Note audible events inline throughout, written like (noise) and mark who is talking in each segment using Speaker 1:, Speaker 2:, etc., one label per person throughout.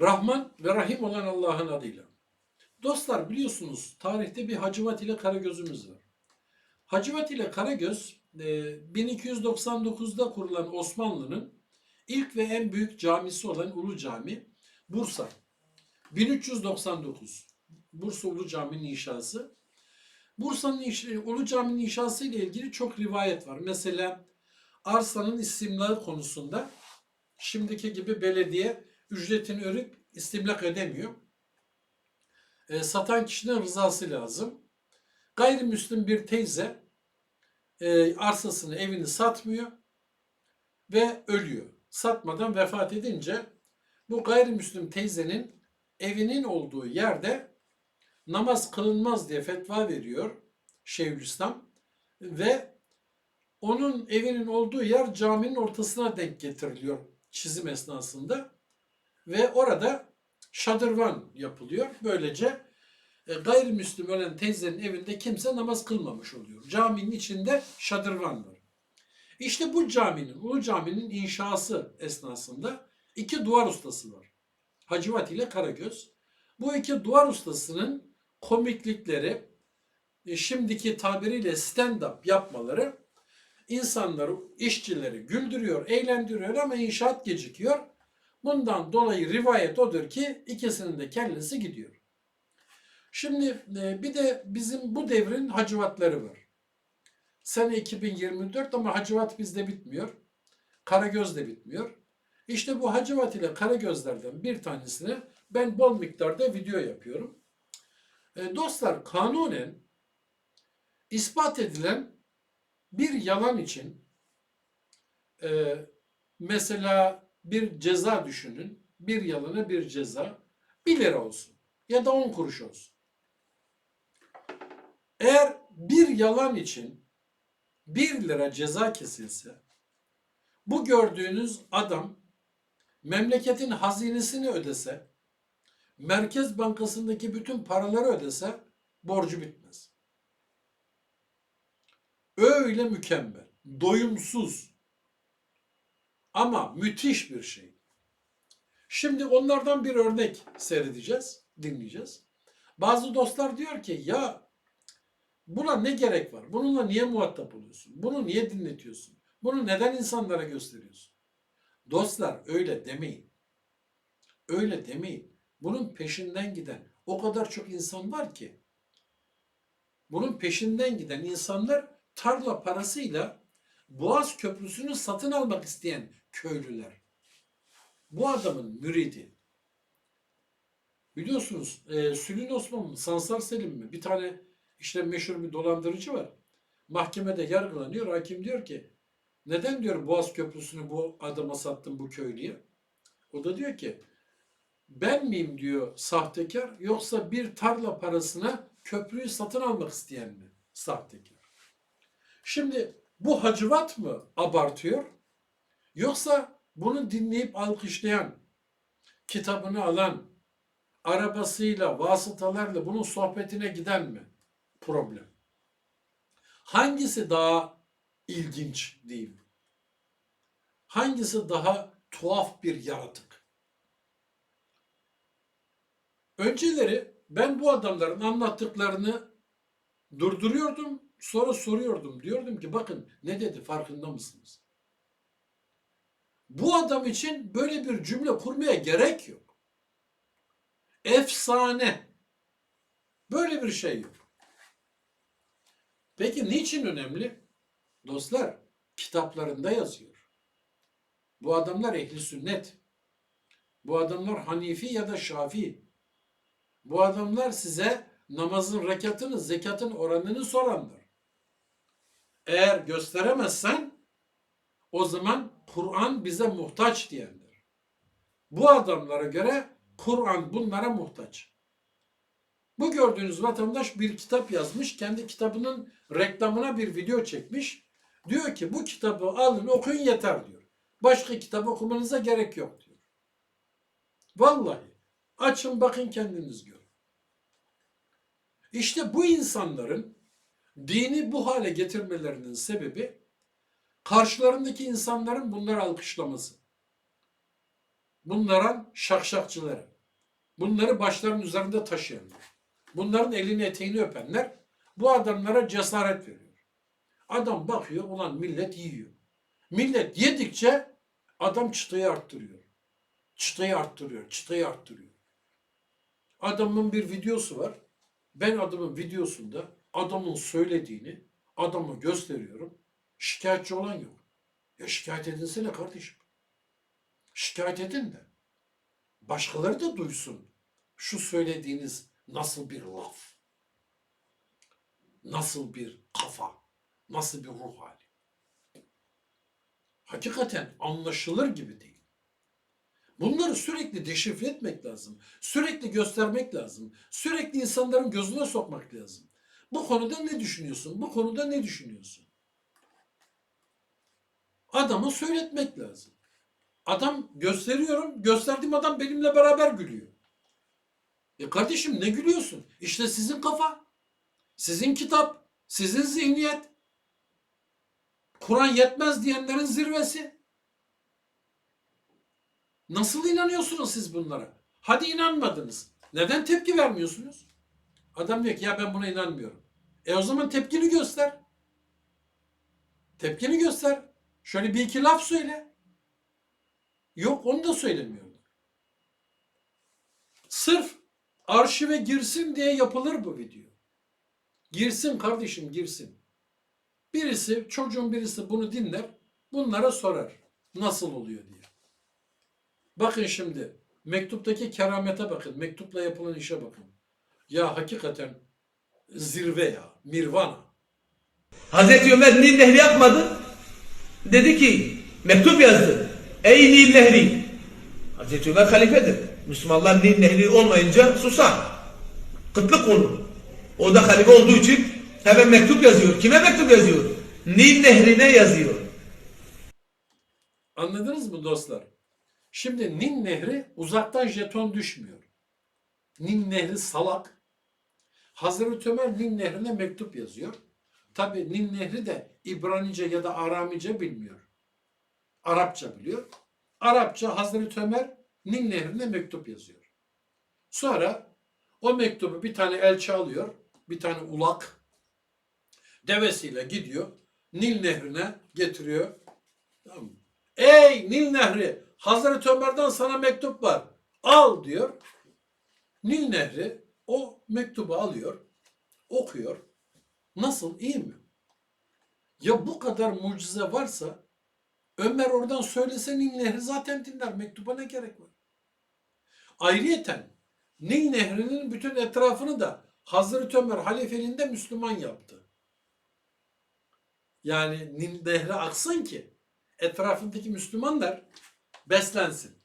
Speaker 1: Rahman ve Rahim olan Allah'ın adıyla. Dostlar biliyorsunuz tarihte bir Hacivat ile Karagöz'ümüz var. Hacivat ile Karagöz e, 1299'da kurulan Osmanlı'nın ilk ve en büyük camisi olan Ulu Cami Bursa. 1399 Bursa Ulu Cami'nin inşası. Bursa'nın inş- Ulu Cami'nin inşası ile ilgili çok rivayet var. Mesela arsanın istimlağı konusunda şimdiki gibi belediye ücretini örüp istimlak edemiyor. E, satan kişinin rızası lazım. Gayrimüslim bir teyze e, arsasını, evini satmıyor ve ölüyor. Satmadan vefat edince bu gayrimüslim teyzenin evinin olduğu yerde namaz kılınmaz diye fetva veriyor Şeyhülislam ve onun evinin olduğu yer caminin ortasına denk getiriliyor çizim esnasında ve orada şadırvan yapılıyor. Böylece e, gayrimüslim ölen teyzenin evinde kimse namaz kılmamış oluyor. Caminin içinde şadırvan var. İşte bu caminin, Ulu Cami'nin inşası esnasında iki duvar ustası var. Hacivat ile Karagöz. Bu iki duvar ustasının komiklikleri, e, şimdiki tabiriyle stand-up yapmaları insanları, işçileri güldürüyor, eğlendiriyor ama inşaat gecikiyor. Bundan dolayı rivayet odur ki ikisinin de kellesi gidiyor. Şimdi e, bir de bizim bu devrin hacivatları var. Sene 2024 ama hacivat bizde bitmiyor. Karagöz de bitmiyor. İşte bu hacivat ile karagözlerden bir tanesini ben bol miktarda video yapıyorum. E, dostlar kanunen ispat edilen bir yalan için e, mesela bir ceza düşünün. Bir yalana bir ceza 1 lira olsun ya da 10 kuruş olsun. Eğer bir yalan için 1 lira ceza kesilse bu gördüğünüz adam memleketin hazinesini ödese, Merkez Bankası'ndaki bütün paraları ödese borcu bitmez. Öyle mükemmel, doyumsuz ama müthiş bir şey. Şimdi onlardan bir örnek seyredeceğiz, dinleyeceğiz. Bazı dostlar diyor ki ya buna ne gerek var? Bununla niye muhatap oluyorsun? Bunu niye dinletiyorsun? Bunu neden insanlara gösteriyorsun? Dostlar öyle demeyin. Öyle demeyin. Bunun peşinden giden o kadar çok insan var ki. Bunun peşinden giden insanlar tarla parasıyla Boğaz Köprüsü'nü satın almak isteyen köylüler. Bu adamın müridi. Biliyorsunuz e, Sülün Osman mı, Sansar Selim mi? Bir tane işte meşhur bir dolandırıcı var. Mahkemede yargılanıyor. Hakim diyor ki neden diyor Boğaz Köprüsü'nü bu adama sattın bu köylüye? O da diyor ki ben miyim diyor sahtekar yoksa bir tarla parasına köprüyü satın almak isteyen mi sahtekar? Şimdi bu hacivat mı abartıyor? Yoksa bunu dinleyip alkışlayan, kitabını alan, arabasıyla, vasıtalarla bunun sohbetine giden mi problem? Hangisi daha ilginç diyeyim? Hangisi daha tuhaf bir yaratık? Önceleri ben bu adamların anlattıklarını durduruyordum, sonra soruyordum. Diyordum ki bakın ne dedi farkında mısınız? Bu adam için böyle bir cümle kurmaya gerek yok. Efsane. Böyle bir şey yok. Peki niçin önemli? Dostlar kitaplarında yazıyor. Bu adamlar ehli sünnet. Bu adamlar Hanifi ya da Şafii. Bu adamlar size namazın rekatını, zekatın oranını soranlar. Eğer gösteremezsen o zaman Kur'an bize muhtaç diyendir. Bu adamlara göre Kur'an bunlara muhtaç. Bu gördüğünüz vatandaş bir kitap yazmış. Kendi kitabının reklamına bir video çekmiş. Diyor ki bu kitabı alın okuyun yeter diyor. Başka kitap okumanıza gerek yok diyor. Vallahi açın bakın kendiniz görün. İşte bu insanların dini bu hale getirmelerinin sebebi karşılarındaki insanların bunları alkışlaması. Bunların şakşakçıları. Bunları başlarının üzerinde taşıyanlar. Bunların elini eteğini öpenler bu adamlara cesaret veriyor. Adam bakıyor ulan millet yiyor. Millet yedikçe adam çıtayı arttırıyor. Çıtayı arttırıyor, çıtayı arttırıyor. Adamın bir videosu var. Ben adamın videosunda adamın söylediğini adamı gösteriyorum. Şikayetçi olan yok. Ya şikayet edinsene kardeşim. Şikayet edin de. Başkaları da duysun. Şu söylediğiniz nasıl bir laf. Nasıl bir kafa. Nasıl bir ruh hali. Hakikaten anlaşılır gibi değil. Bunları sürekli deşifre etmek lazım. Sürekli göstermek lazım. Sürekli insanların gözüne sokmak lazım. Bu konuda ne düşünüyorsun? Bu konuda ne düşünüyorsun? Adamı söyletmek lazım. Adam gösteriyorum, gösterdiğim adam benimle beraber gülüyor. E kardeşim ne gülüyorsun? İşte sizin kafa, sizin kitap, sizin zihniyet. Kur'an yetmez diyenlerin zirvesi. Nasıl inanıyorsunuz siz bunlara? Hadi inanmadınız. Neden tepki vermiyorsunuz? Adam diyor ki ya ben buna inanmıyorum. E o zaman tepkini göster. Tepkini göster. Şöyle bir iki laf söyle. Yok onu da söylemiyorlar. Sırf arşive girsin diye yapılır bu video. Girsin kardeşim girsin. Birisi çocuğun birisi bunu dinler bunlara sorar. Nasıl oluyor diye. Bakın şimdi mektuptaki keramete bakın. Mektupla yapılan işe bakın. Ya hakikaten zirve ya. Mirvana.
Speaker 2: Hazreti Ömer Nil Nehri yapmadı. Dedi ki mektup yazdı. Ey Nil Nehri. Hazreti Ömer halifedir. Müslümanlar Nil Nehri olmayınca susar. Kıtlık olur. O da halife olduğu için hemen mektup yazıyor. Kime mektup yazıyor? Nil Nehri'ne yazıyor.
Speaker 1: Anladınız mı dostlar? Şimdi Nil Nehri uzaktan jeton düşmüyor. Nil Nehri salak. Hazreti Ömer Nil Nehri'ne mektup yazıyor. Tabi Nil Nehri de İbranice ya da Aramice bilmiyor. Arapça biliyor. Arapça Hazreti Ömer Nil Nehri'ne mektup yazıyor. Sonra o mektubu bir tane elçi alıyor. Bir tane ulak. Devesiyle gidiyor. Nil Nehri'ne getiriyor. Tamam mı? Ey Nil Nehri Hazreti Ömer'den sana mektup var. Al diyor. Nil Nehri o mektubu alıyor. Okuyor. Nasıl? iyi mi? Ya bu kadar mucize varsa Ömer oradan söylese Nehri zaten dinler. Mektuba ne gerek var? Ayrıyeten Nil Nehri'nin bütün etrafını da Hazreti Ömer halifeliğinde Müslüman yaptı. Yani Nil Nehri aksın ki etrafındaki Müslümanlar beslensin.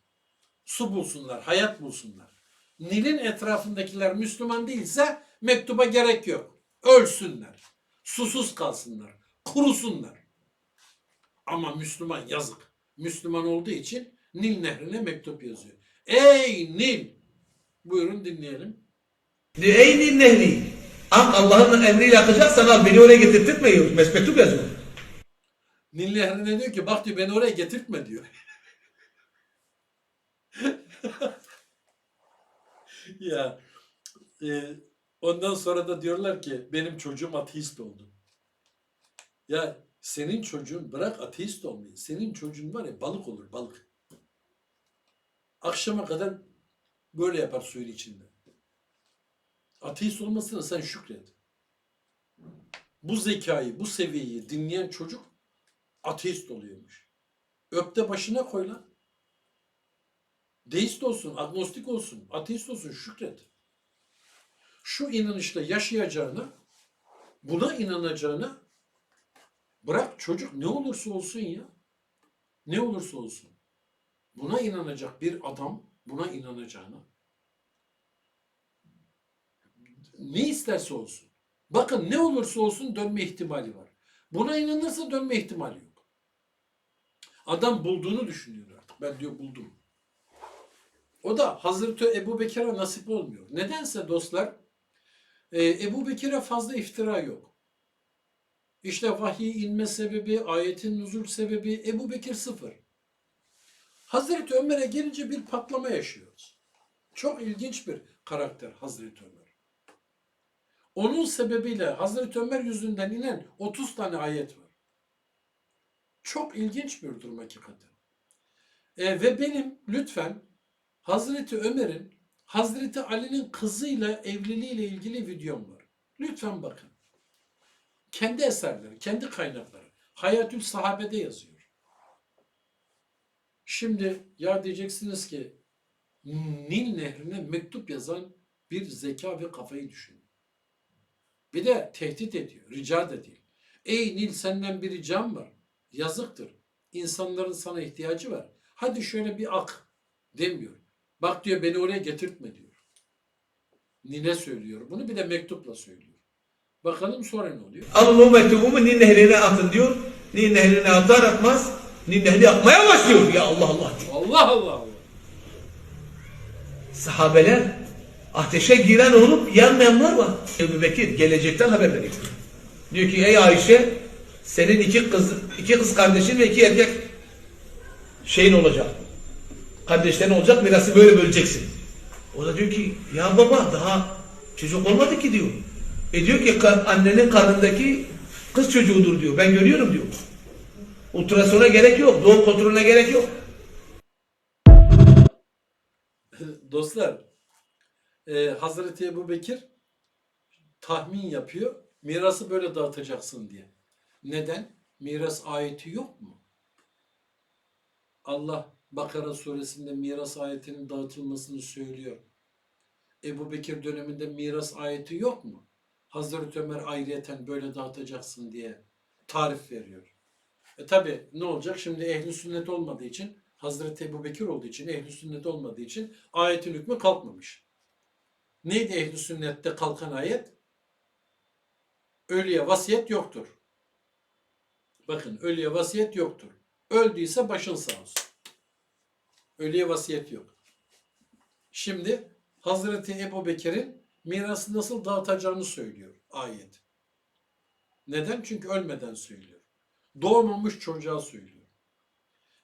Speaker 1: Su bulsunlar, hayat bulsunlar. Nil'in etrafındakiler Müslüman değilse mektuba gerek yok. Ölsünler. Susuz kalsınlar. Kurusunlar. Ama Müslüman yazık. Müslüman olduğu için Nil nehrine mektup yazıyor. Ey Nil! Buyurun dinleyelim.
Speaker 2: Ey Nil Nehri. Allah'ın emriyle akacaksan al beni oraya getirtmiyor. Mektup yazıyor.
Speaker 1: Nil nehrine diyor ki bak diyor beni oraya getirtme diyor. (laughs) (laughs) ya e, ondan sonra da diyorlar ki benim çocuğum ateist oldu. Ya senin çocuğun bırak ateist olmayı. Senin çocuğun var ya balık olur balık. Akşama kadar böyle yapar suyun içinde. Ateist olmasına sen şükret. Bu zekayı, bu seviyeyi dinleyen çocuk ateist oluyormuş. Öpte başına koy lan. Deist olsun, agnostik olsun, ateist olsun şükret. Şu inanışla yaşayacağına, buna inanacağına bırak çocuk ne olursa olsun ya. Ne olursa olsun. Buna inanacak bir adam, buna inanacağına ne isterse olsun. Bakın ne olursa olsun dönme ihtimali var. Buna inanırsa dönme ihtimali yok. Adam bulduğunu düşünüyor artık. Ben diyor buldum. O da Hazreti Ebu Bekir'e nasip olmuyor. Nedense dostlar e, Ebu Bekir'e fazla iftira yok. İşte vahiy inme sebebi, ayetin nuzul sebebi Ebu Bekir sıfır. Hazreti Ömer'e gelince bir patlama yaşıyoruz. Çok ilginç bir karakter Hazreti Ömer. Onun sebebiyle Hazreti Ömer yüzünden inen 30 tane ayet var. Çok ilginç bir durum hakikaten. E, ve benim lütfen Hazreti Ömer'in Hazreti Ali'nin kızıyla evliliğiyle ilgili videom var. Lütfen bakın. Kendi eserleri, kendi kaynakları. Hayatül Sahabe'de yazıyor. Şimdi ya diyeceksiniz ki Nil Nehri'ne mektup yazan bir zeka ve kafayı düşünün. Bir de tehdit ediyor, rica da değil. Ey Nil senden bir ricam var. Yazıktır. İnsanların sana ihtiyacı var. Hadi şöyle bir ak demiyor. Bak diyor beni oraya getirtme diyor. Nil'e söylüyor bunu bir de mektupla söylüyor. Bakalım sonra ne oluyor?
Speaker 2: Alın o mektubumu Nil Nehri'ne atın diyor. Nil Nehri'ne atar atmaz Nil Nehri akmaya başlıyor. Ya Allah Allah diyor.
Speaker 1: Allah Allah Allah.
Speaker 2: Sahabeler ateşe giren olup yanmayanlar var. Ebu Bekir gelecekten haber veriyor. Diyor ki ey Ayşe senin iki kız iki kız kardeşin ve iki erkek şeyin olacak. Kardeşlerin olacak mirası böyle böleceksin. O da diyor ki ya baba daha çocuk olmadı ki diyor. E diyor ki "Ka- annenin karnındaki kız çocuğudur diyor. Ben görüyorum diyor. Ultrasona gerek yok. Doğum kontrolüne gerek yok.
Speaker 1: Dostlar, e, Hazreti Ebu Bekir tahmin yapıyor. Mirası böyle dağıtacaksın diye. Neden? Miras ayeti yok mu? Allah Bakara suresinde miras ayetinin dağıtılmasını söylüyor. Ebu Bekir döneminde miras ayeti yok mu? Hazreti Ömer ayrıyeten böyle dağıtacaksın diye tarif veriyor. E tabi ne olacak? Şimdi ehli sünnet olmadığı için, Hazreti Ebu Bekir olduğu için, ehli sünnet olmadığı için ayetin hükmü kalkmamış. Neydi ehli sünnette kalkan ayet? Ölüye vasiyet yoktur. Bakın ölüye vasiyet yoktur. Öldüyse başın sağ olsun. Ölüye vasiyet yok. Şimdi Hazreti Ebu Bekir'in mirası nasıl dağıtacağını söylüyor ayet. Neden? Çünkü ölmeden söylüyor. Doğmamış çocuğa söylüyor.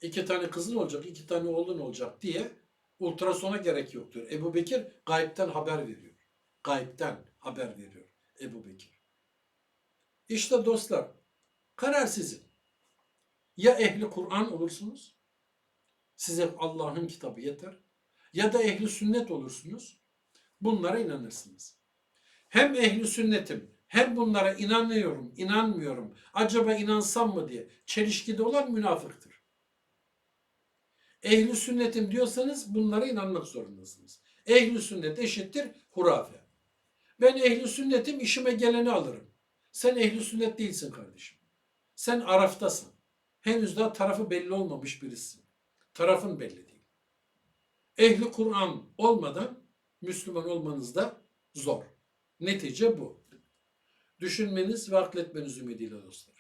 Speaker 1: İki tane kızın olacak, iki tane oğlun olacak diye ultrasona gerek yoktur. Ebu Bekir gayipten haber veriyor. Gayipten haber veriyor Ebu Bekir. İşte dostlar, karar sizin. Ya ehli Kur'an olursunuz, size Allah'ın kitabı yeter. Ya da ehli sünnet olursunuz, bunlara inanırsınız. Hem ehli sünnetim, hem bunlara inanıyorum, inanmıyorum, acaba inansam mı diye çelişkide olan münafıktır. Ehli sünnetim diyorsanız bunlara inanmak zorundasınız. Ehli sünnet eşittir hurafe. Ben ehli sünnetim işime geleni alırım. Sen ehli sünnet değilsin kardeşim. Sen araftasın. Henüz daha tarafı belli olmamış birisin. Tarafın belli değil. Ehli Kur'an olmadan Müslüman olmanız da zor. Netice bu. Düşünmeniz ve akletmeniz ümidiyle dostlar.